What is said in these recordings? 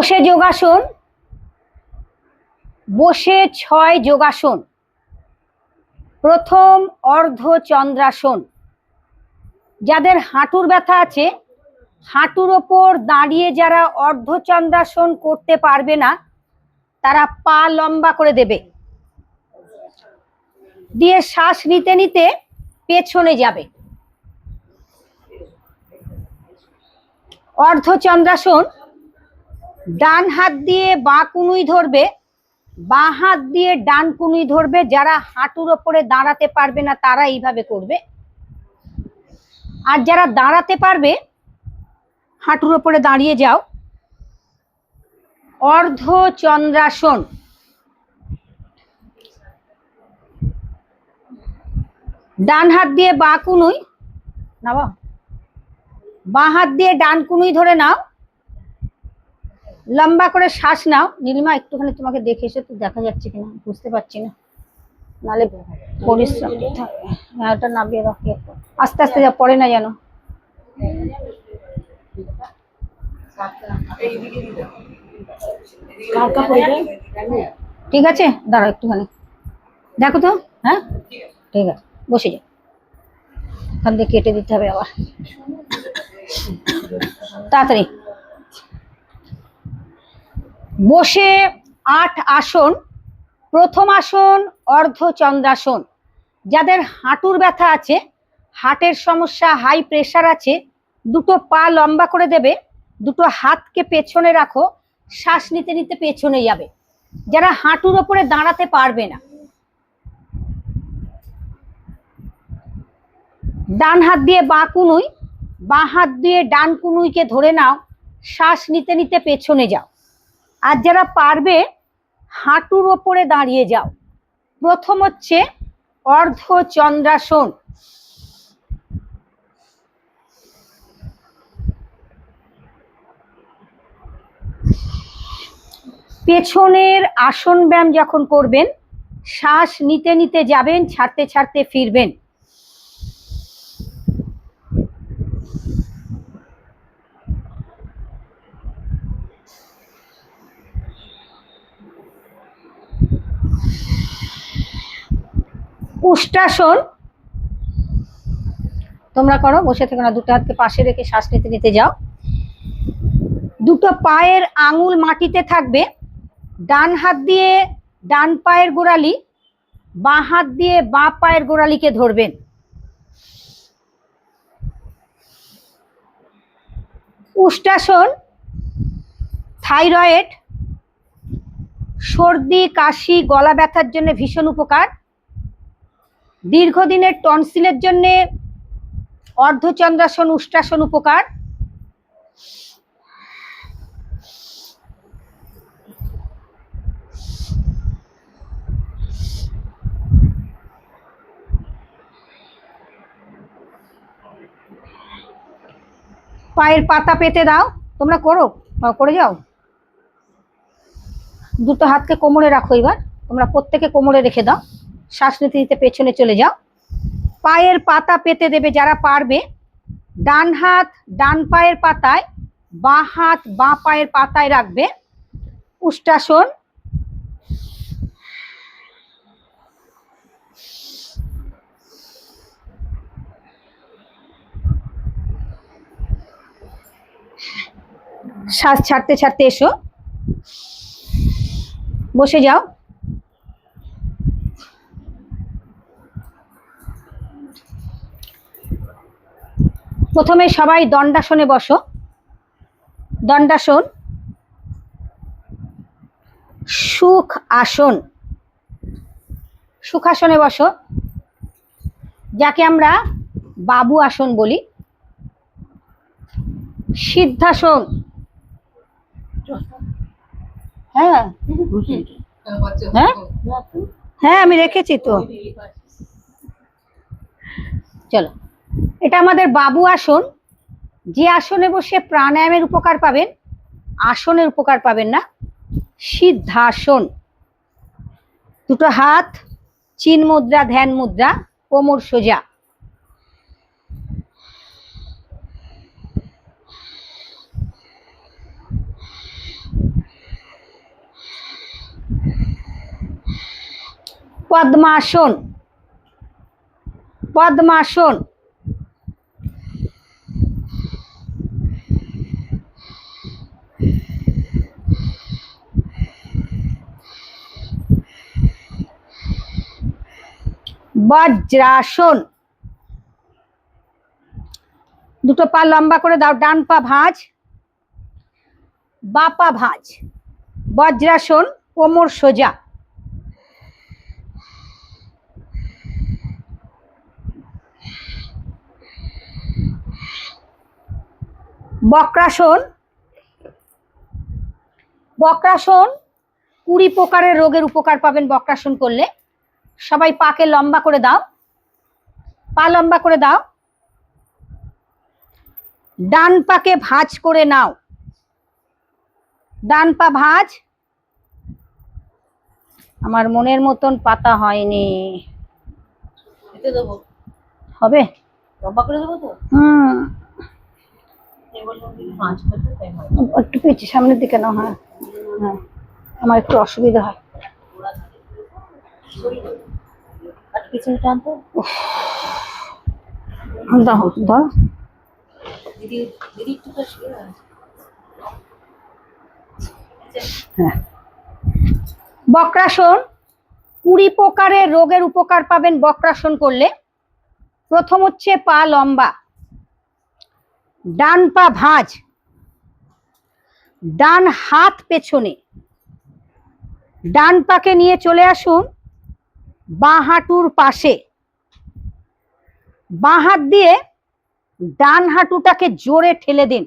বসে যোগাসন। বসে ছয় যোগাসন। প্রথম অর্ধ চন্দ্রাসন যাদের হাঁটুর ব্যথা আছে, হাঁটুর ওপর দাঁড়িয়ে যারা অর্ধ চন্দ্রাসন করতে পারবে না, তারা পা লম্বা করে দেবে। দিয়ে শ্বাস নিতে নিতে পেছনে যাবে। অর্ধ চন্দ্রাসন ডান হাত দিয়ে বাঁ কুনুই ধরবে, বাঁ হাত দিয়ে ডান কুনুই ধরবে, যারা হাঁটুর ওপরে দাঁড়াতে পারবে না, তারা এইভাবে করবে। আর যারা দাঁড়াতে পারবে, হাঁটুর ওপরে দাঁড়িয়ে যাও। অর্ধ চন্দ্রাসন ডান হাত দিয়ে বাঁ কুনুই না বা বাঁ হাত দিয়ে ডান কুনুই ধরে নাও। লম্বা করে শ্বাস নাও। নীলিমা একটুখানি তোমাকে দেখে এসে তো দেখা যাচ্ছে কিনা বুঝতে পারছি না। নালে পরিশ্রম হ্যাঁ ওটা নামিয়ে রাখি আস্তে আস্তে যা পড়ে না যেন। ঠিক আছে দাঁড়াও একটুখানি। দেখো তো হ্যাঁ? ঠিক আছে বসে যাও। ওখান থেকে কেটে দিতে হবে আবার। তাড়াতাড়ি। বসে আট আসন, প্রথম আসন অর্ধ চন্দ্রাসন যাদের হাঁটুর ব্যথা আছে হার্টের সমস্যা হাই প্রেশার আছে, দুটো পা লম্বা করে দেবে, দুটো হাতকে পেছনে রাখো, শ্বাস নিতে নিতে পেছনে যাবে। যারা হাঁটুর ওপরে দাঁড়াতে পারবে না, ডান হাত দিয়ে বাঁ কুনুই, বাঁ হাত দিয়ে ডান কুনুইকে ধরে নাও, শ্বাস নিতে নিতে পেছনে যাও। আর যারা পারবে, হাঁটুর ওপরে দাঁড়িয়ে যাও। প্রথম হচ্ছে অর্ধ চন্দ্রাসন পেছনের আসন ব্যায়াম যখন করবেন, শ্বাস নিতে নিতে যাবেন, ছাড়তে ছাড়তে ফিরবেন। উষ্টাসন। তোমরা করো, বসে থেকো না, দুটো হাতকে পাশে রেখে শ্বাস নিতে নিতে যাও। দুটো পায়ের আঙুল মাটিতে থাকবে। ডান হাত দিয়ে ডান পায়ের গোড়ালি, বাঁ হাত দিয়ে বাঁ পায়ের গোড়ালিকে ধরবেন। উষ্টাসন, থাইরয়েড, সর্দি, কাশি, গলা ব্যথার জন্য ভীষণ উপকার। দীর্ঘদিনের টনসিলের জন্য অর্ধচন্দ্রাসন উষ্ট্রাসন উপকার। পায়ের পাতা পেতে দাও। তোমরা করো করে যাও। দুটো হাতকে কোমরে রাখো এবার। তোমরা প্রত্যেকে কোমরে রেখে দাও। শ্বাস নিতে নিতে পেছনে চলে যাও। পায়ের পাতা পেতে দেবে যারা পারবে। ডান হাত, ডান পায়ের পাতায়, বাঁ হাত, বাঁ পায়ের পাতায় রাখবে। উষ্টাসন। শ্বাস ছাড়তে ছাড়তে এসো। বসে যাও। প্রথমে সবাই দণ্ডাসনে বসো। দণ্ডাসন। সুখ আসন। সুখাসনে বসো। যাকে আমরা বাবু আসন বলি। সিদ্ধাসন। হ্যাঁ? হ্যাঁ? হ্যাঁ আমি রেখেছি তো। চলো। এটা আমাদের বাবু আসন। যে আসনে বসে প্রাণায়ামের উপকার পাবেন, আসনের উপকার পাবেন না, সিদ্ধাসন। দুটো হাত, চিন মুদ্রা, ধ্যান মুদ্রা, কোমর সোজা। পদ্মাসন। পদ্মাসন। বজ্রাসন। দুটো পা লম্বা করে দাও, ডান পা ভাঁজ, বা পা ভাঁজ। বজ্রাসন কোমর সোজা। বক্রাসন বক্রাসন কুড়ি প্রকারের রোগের উপকার পাবেন বক্রাসন করলে। সবাই পাকে লম্বা করে দাও। পা লম্বা করে দাও। ডান পাকে ভাঁজ করে নাও। ডান পা ভাঁজ। আমার মনের মতন পাতা হয়নি। হবে? লম্বা করে দেবো তো? হুম। একটু পেয়েছি সামনের দিকে না হ্যাঁ। হ্যাঁ। আমার একটু অসুবিধা হয়। পিছনে টানতো দাও দাও। দিদি দিদি একটু তো হ্যাঁ। বক্রাসন কুড়ি প্রকারের রোগের উপকার পাবেন বক্রাসন করলে। প্রথম হচ্ছে পা লম্বা। ডান পা ভাঁজ। ডান হাত পেছনে। ডান পাকে নিয়ে চলে আসুন। বাঁ হাঁটুর পাশে। বাঁ হাত দিয়ে ডান হাঁটুটাকে জোরে ঠেলে দিন।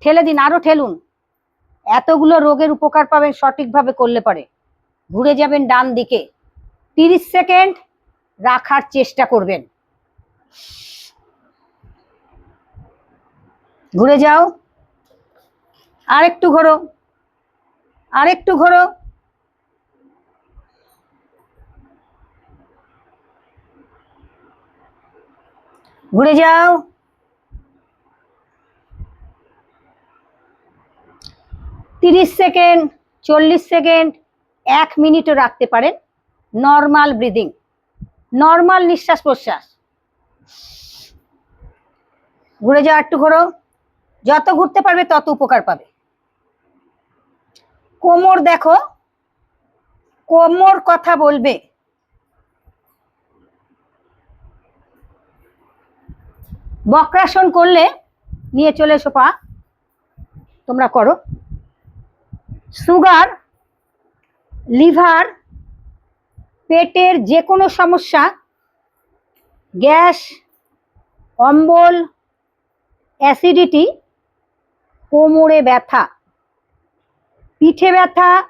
ঠেলে দিন, আরও ঠেলুন। এতগুলো রোগের উপকার পাবেন, সঠিকভাবে করলে পারে। ঘুরে যাবেন ডান দিকে। তিরিশ সেকেন্ড রাখার চেষ্টা করবেন। ঘুরে যাও। আরেকটু ঘোরো। আরেকটু ঘোরো। ঘুরে যাও। তিরিশ সেকেন্ড, চল্লিশ সেকেন্ড, এক মিনিটও রাখতে পারেন। নর্মাল ব্রিদিং, নর্মাল নিঃশ্বাস প্রশ্বাস। ঘুরে যাও একটু ঘোরো। যত ঘুরতে পারবে তত উপকার পাবে। কোমর দেখো, কোমর কথা বলবে। বক্রাসন করলে নিয়ে চলে এসো পা। তোমরা করো। সুগার, লিভার, পেটের যে কোনো সমস্যা, গ্যাস, অম্বল, অ্যাসিডিটি, কোমরে ব্যথা, পিঠে ব্যথা,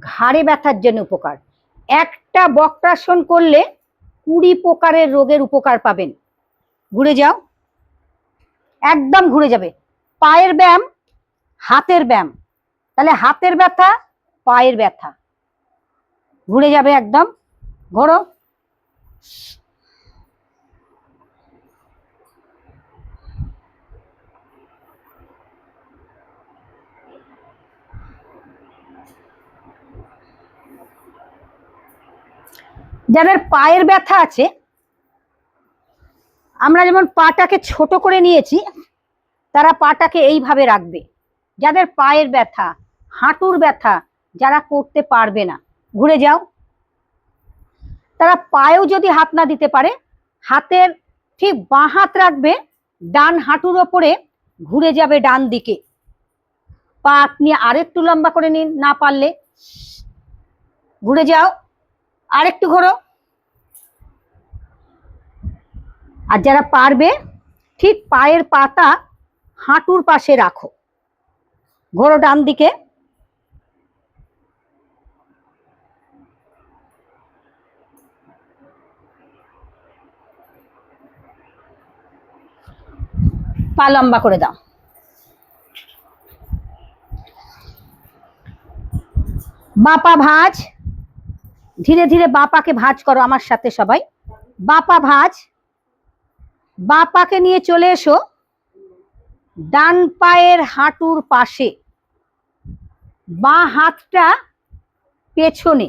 ঘাড়ে ব্যথার জন্য উপকার। একটা বক্রাসন করলে কুড়ি প্রকারের রোগের উপকার পাবেন। ঘুরে যাও। একদম ঘুরে যাবে। পায়ের ব্যায়াম, হাতের ব্যায়াম। তাহলে হাতের ব্যথা, পায়ের ব্যথা। ঘুরে যাবে একদম। ঘোরো। যাদের পায়ের ব্যথা আছে আমরা যেমন পাটাকে ছোট করে নিয়েছি, তারা পাটাকে এইভাবে রাখবে। যাদের পায়ের ব্যথা, হাঁটুর ব্যথা, যারা করতে পারবে না। ঘুরে যাও। তারা পায়েও যদি হাত না দিতে পারে, হাতের ঠিক বাঁ হাত রাখবে, ডান হাঁটুর ওপরে ঘুরে যাবে ডান দিকে। পা আপনি আরেকটু লম্বা করে নিন, না পারলে। ঘুরে যাও। আরেকটু ঘোরো। আর যারা পারবে, ঠিক পায়ের পাতা হাঁটুর পাশে রাখো। ঘোরো ডান দিকে। পা লম্বা করে দাও। বাপা ভাজ। ধীরে ধীরে বাপাকে ভাজ করো আমার সাথে সবাই। বাপা ভাঁজ। বাপাকে নিয়ে চলে এসো। ডান পায়ের হাঁটুর পাশে। বাঁ হাতটা পেছনে।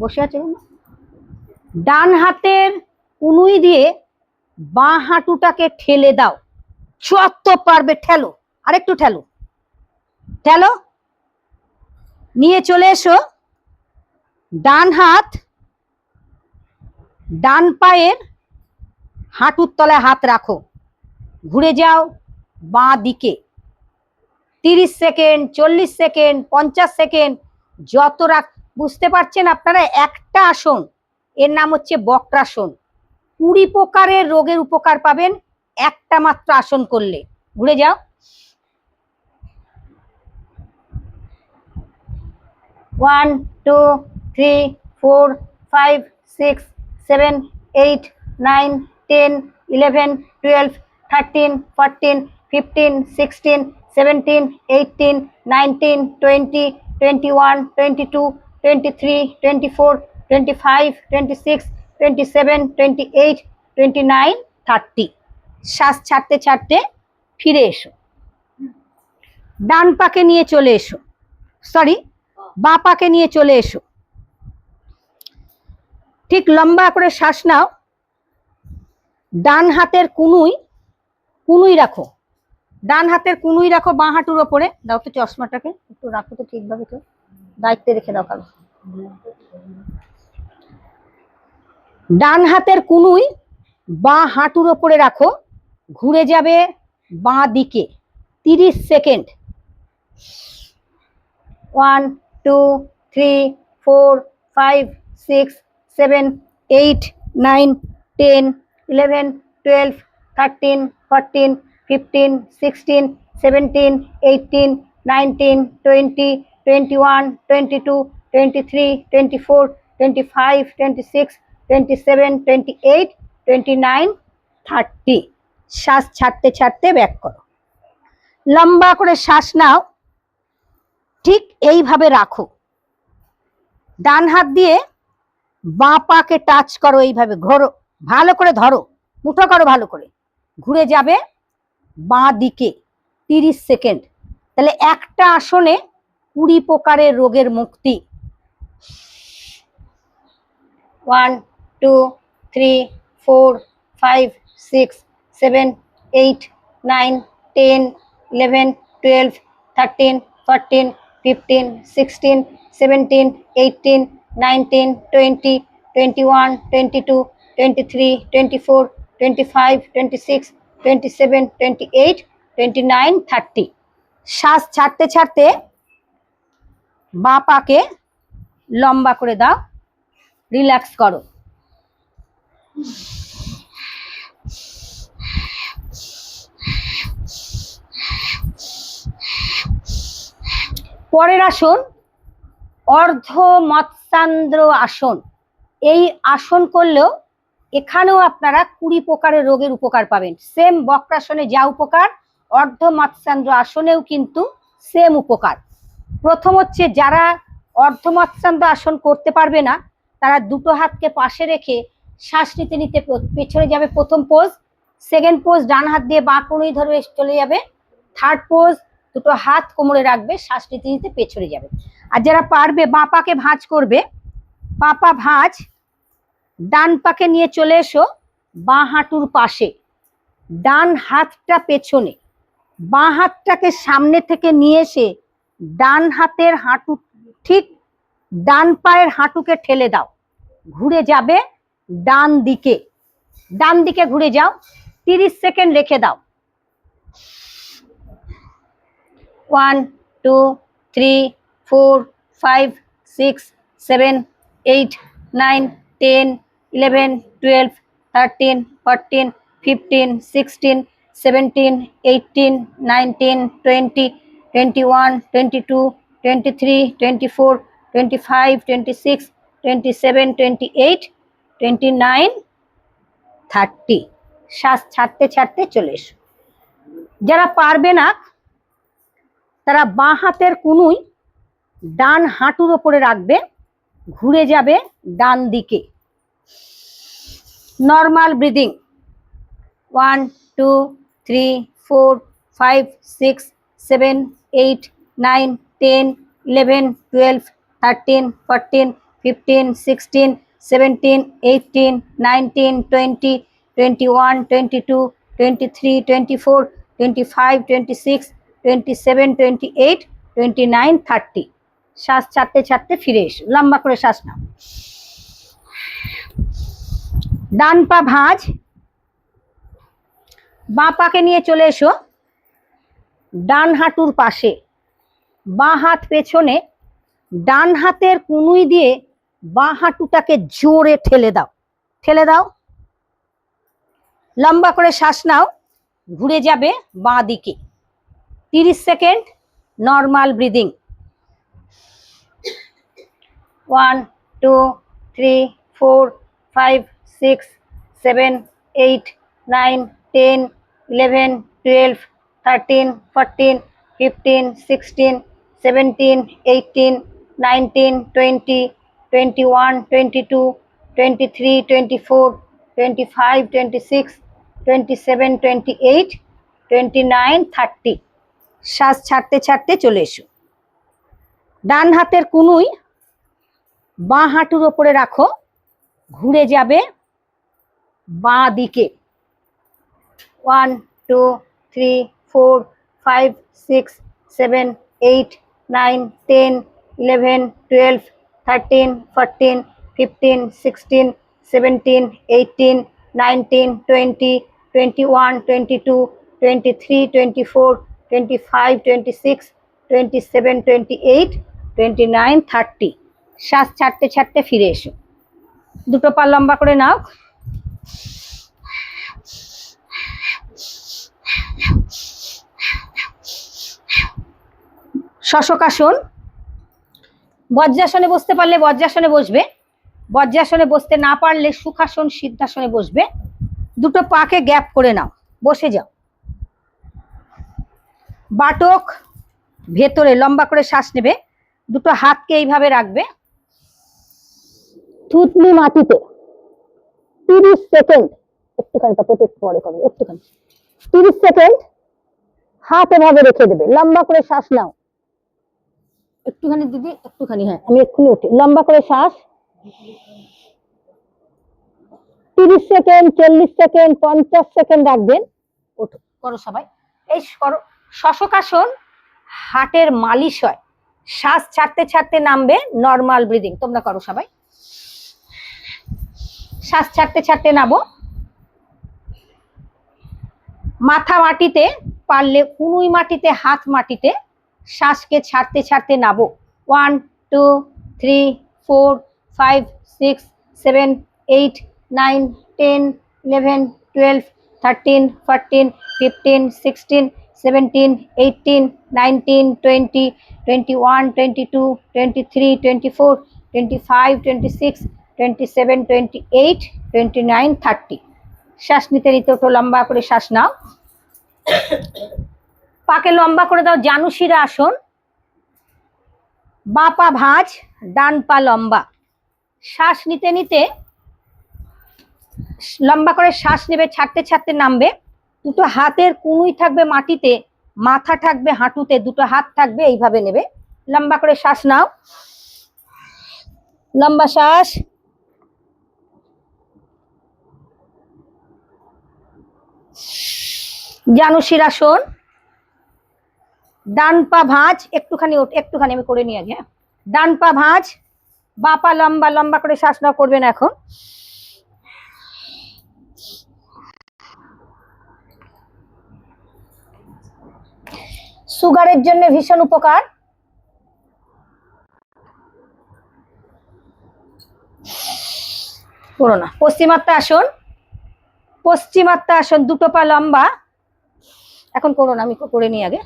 বসে আছে ডান হাতের কুনুই দিয়ে বাঁ হাঁটুটাকে ঠেলে দাও। যত পারবে, ঠেলো। আরেকটু ঠেলো। ঠেলো। নিয়ে চলে এসো। ডান হাত, ডান পায়ের হাঁটুর তলায় হাত রাখো। ঘুরে যাও বাঁ দিকে। তিরিশ সেকেন্ড, চল্লিশ সেকেন্ড, পঞ্চাশ সেকেন্ড, যত রাখ বুঝতে পারছেন আপনারা? একটা আসন, এর নাম হচ্ছে বক্রাসন। কুড়ি প্রকারের রোগের উপকার পাবেন একটা মাত্র আসন করলে। ঘুরে যাও। One, two, three, four, five, six, seven, eight, nine ten, eleven, twelve, thirteen, fourteen, fifteen, sixteen, seventeen eighteen nineteen, twenty twenty one, twenty two, twenty three, twenty four, twenty five, twenty six, twenty seven, twenty eight, twenty nine, thirty. শ্বাস ছাড়তে ছাড়তে ফিরে এসো। ডান পাকে নিয়ে চলে এসো। Sorry, বাঁ পাকে নিয়ে চলে এসো। ঠিক লম্বা করে শ্বাস নাও। ডান হাতের কুনুই কুনুই রাখো। ডান হাতের কুনুই রাখো বাঁ হাঁটুর ওপরে। দাও তো চশমাটাকে, একটু রাখো তো ঠিকভাবে তো। দায়িত্বে রেখে দাও কালো ডান হাতের কুনুই বাঁ হাঁটুর ওপরে রাখো। ঘুরে যাবে বাঁ দিকে। তিরিশ second. One, two, three, four, five, six, seven, eight, nine, ten eleven, twelve, thirteen, fourteen, fifteen, sixteen, seventeen, eighteen, nineteen, twenty twenty one, twenty two, twenty three, twenty four, twenty five, twenty six, twenty seven, twenty eight, twenty nine, thirty. শ্বাস ছাড়তে ছাড়তে back করো। লম্বা করে শ্বাস নাও। ঠিক এইভাবে রাখো। ডান হাত দিয়ে বাঁ পাকে টাচ করো এইভাবে, ঘোরো। ভালো করে ধরো, মুঠো করো ভালো করে। ঘুরে যাবে বাঁ দিকে তিরিশ সেকেন্ড। তাহলে একটা আসনে কুড়ি প্রকারের রোগের মুক্তি। One, two, three, four, five, six, seven, eight, nine, ten, eleven, twelve, thirteen, fourteen, fifteen, sixteen, seventeen, eighteen, nineteen, twenty twenty one, twenty two twenty three twenty four twenty five twenty six twenty seven twenty eight twenty nine thirty শ্বাস ছাড়তে ছাড়তে বাঁ পাকে লম্বা করে দাও। Relax করো। পরের আসন অর্ধ মৎস্যান্দ্র আসন। এই আসন করলেও এখানেও আপনারা কুড়ি প্রকারের রোগের উপকার পাবেন। সেম বক্রাসনে যা উপকার, অর্ধ মৎস্যান্দ্র আসনেও কিন্তু সেম উপকার। প্রথম হচ্ছে যারা অর্ধ মৎস্যান্দ্র আসন করতে পারবে না, তারা দুটো হাতকে পাশে রেখে শ্বাস নিতে নিতে পেছনে যাবে প্রথম পোজ সেকেন্ড পোজ ডান হাত দিয়ে বাঁ কোণেই ধরে চলে যাবে থার্ড পোজ দুটো হাত কোমরে রাখবে, শ্বাস নিতে নিতে পেছনে যাবে। আর যারা পারবে বাঁ পাকে ভাঁজ করবে পা ভাঁজ ডান পাকে নিয়ে চলে এসো, বাঁ হাঁটুর পাশে। ডান হাতটা পেছনে। বাঁ হাতটাকে সামনে থেকে নিয়ে এসে ডান হাতের হাঁটু, ঠিক ডান পায়ের হাঁটুকে ঠেলে দাও। ঘুরে যাবে ডান দিকে। ডান দিকে ঘুরে যাও, তিরিশ সেকেন্ড রেখে দাও। One, two, three, four, five, six, seven, eight, nine, ten eleven, twelve, thirteen, fourteen, fifteen, sixteen, seventeen, eighteen, nineteen, twenty twenty one, twenty two, twenty three, twenty four, twenty five, twenty six, twenty seven, twenty eight, twenty nine, thirty. শ্বাস ছাড়তে ছাড়তে চলে এসো। যারা পারবে না, তারা বাঁ হাতের কুনুই ডান হাঁটুর ওপরে রাখবে, ঘুরে যাবে ডান দিকে normal breathing one two three four five six seven eight nine ten eleven twelve thirteen fourteen fifteen sixteen seventeen eighteen nineteen twenty twenty one twenty two twenty three twenty four twenty five twenty six twenty seven twenty eight twenty nine thirty শ্বাস ছাড়তে ছাড়তে ফিরে এসো। লম্বা করে শ্বাস নাও। ডান পা ভাঁজ। বাঁ পাকে নিয়ে চলে এসো। ডান হাঁটুর পাশে। বাঁ হাত পেছনে। ডান হাতের কুনুই দিয়ে বাঁ হাঁটুটাকে জোরে ঠেলে দাও। ঠেলে দাও। লম্বা করে শ্বাস নাও। ঘুরে যাবে বাঁ দিকে। তিরিশ second normal breathing. One, two, three, four, five six, seven, eight, nine, ten, eleven, twelve, thirteen, fourteen, fifteen, sixteen, seventeen eighteen nineteen, twenty twenty one, twenty two, twenty three, twenty four, twenty five, twenty six, twenty seven, twenty eight, twenty nine, thirty. শ্বাস ছাড়তে ছাড়তে চলে এসো। ডান হাতের কুনুই বাঁ হাঁটুর ওপরে রাখো, ঘুরে যাবে বাঁ দিকে one two three four five six seven eight nine ten eleven twelve thirteen fourteen fifteen sixteen seventeen eighteen nineteen twenty twenty one twenty two twenty three twenty four twenty five twenty six twenty seven twenty eight twenty nine thirty শ্বাস ছাড়তে ছাড়তে ফিরে এসো। দুটো পা লম্বা করে নাও। শশকাসন বজ্রাসনে বসতে পারলে বজ্রাসনে বসবে। বজ্রাসনে বসতে না পারলে সুখাসন সিদ্ধাসনে বসবে। দুটো পাকে গ্যাপ করে নাও। বসে যাও। বাটক ভেতরে লম্বা করে শ্বাস নেবে। দুটো হাতকে এইভাবে রাখবে। থুতনি মাটিতে। তিরিশ সেকেন্ড একটুখানি পরে একটুখানি। তিরিশ সেকেন্ড হাত এভাবে রেখে দেবে, লম্বা করে শ্বাস নাও। একটুখানি দিদি একটুখানি হ্যাঁ আমি এক্ষুনি উঠি। লম্বা করে শ্বাস। তিরিশ সেকেন্ড চল্লিশ সেকেন্ড পঞ্চাশ সেকেন্ড রাখবেন। ওঠো, করো সবাই। এই করো। শশকাসন হার্টের মালিশ হয়। শ্বাস ছাড়তে ছাড়তে নামবে নর্মাল ব্রিদিং তোমরা করো সবাই। শ্বাস ছাড়তে ছাড়তে নামো। মাথা মাটিতে পারলে কুনুই মাটিতে, হাত মাটিতে শ্বাসকে ছাড়তে ছাড়তে নাবো one two three four five six seven eight nine ten eleven twelve thirteen fourteen fifteen sixteen seventeen eighteen nineteen twenty twenty one twenty two twenty three twenty four twenty five twenty six twenty seven twenty eight twenty nine thirty শ্বাস নিতে নিতে একটু লম্বা করে শ্বাস নাও। পাকে লম্বা করে দাও, জানুশিরা আসন। বা পা ভাঁজ, ডান পা লম্বা। শ্বাস নিতে নিতে লম্বা করে শ্বাস নেবে, ছাড়তে ছাড়তে নামবে। দুটো হাতের কুনুই থাকবে মাটিতে, মাথা থাকবে হাঁটুতে, দুটো হাত থাকবে, এইভাবে নেবে। লম্বা করে শ্বাস নাও। লম্বা শ্বাস। জানুশির আসন ডান পা ভাঁজ, একটুখানি একটুখানি, আমি করে নিয়ে আগে হ্যাঁ? ডান পা ভাঁজ, বা পা লম্বা লম্বা করে শ্বাস নাও করবেন এখন। সুগারের জন্য ভীষণ উপকার। করো না। পশ্চিমাত্মা আসন। পশ্চিমাত্মা আসন, দুটো পা লম্বা। এখন করো না, আমি করে নিই আগে।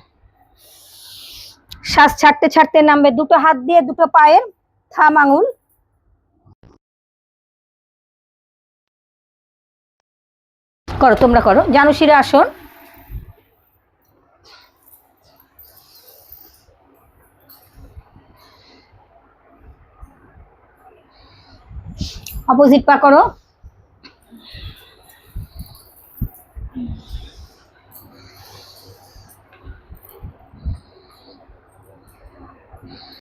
শ্বাস ছাড়তে ছাড়তে নামবে, দুটো হাত দিয়ে, দুটো পায়ের থাম আঙুল। করো, তোমরা করো। জানুশিরা আসন। অপোজিট পা করো।